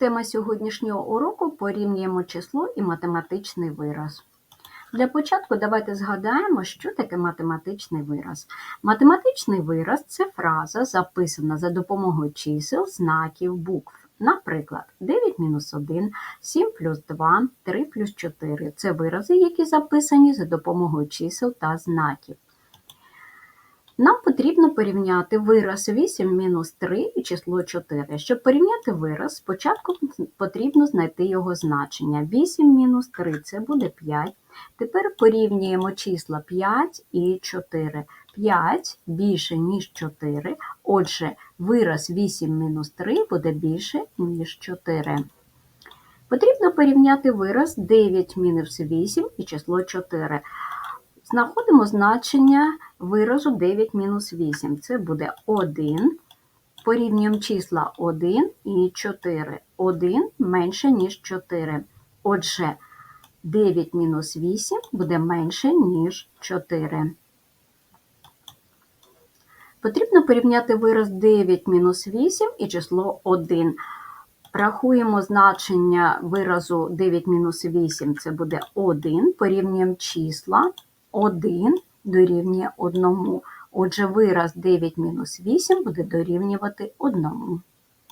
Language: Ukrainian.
Тема сьогоднішнього уроку порівнюємо число і математичний вираз. Для початку давайте згадаємо, що таке математичний вираз. Математичний вираз це фраза, записана за допомогою чисел, знаків, букв. Наприклад, 9 мінус 1, 7 плюс 2, 3 плюс 4 це вирази, які записані за допомогою чисел та знаків. Потрібно порівняти вираз 8 мінус 3 і число 4. Щоб порівняти вираз, спочатку потрібно знайти його значення. 8 мінус 3 це буде 5. Тепер порівнюємо числа 5 і 4. 5 більше, ніж 4. Отже, вираз 8 мінус 3 буде більше, ніж 4. Потрібно порівняти вираз 9 мінус 8 і число 4. Знаходимо значення виразу 9 мінус 8. Це буде 1. Порівнюємо числа 1 і 4. 1 менше, ніж 4. Отже, 9 мінус 8 буде менше, ніж 4. Потрібно порівняти вираз 9 мінус 8 і число 1. Рахуємо значення виразу 9 мінус 8, це буде 1. Порівнюємо числа 1 дорівнює 1. Отже, вираз 9 мінус 8 буде дорівнювати 1.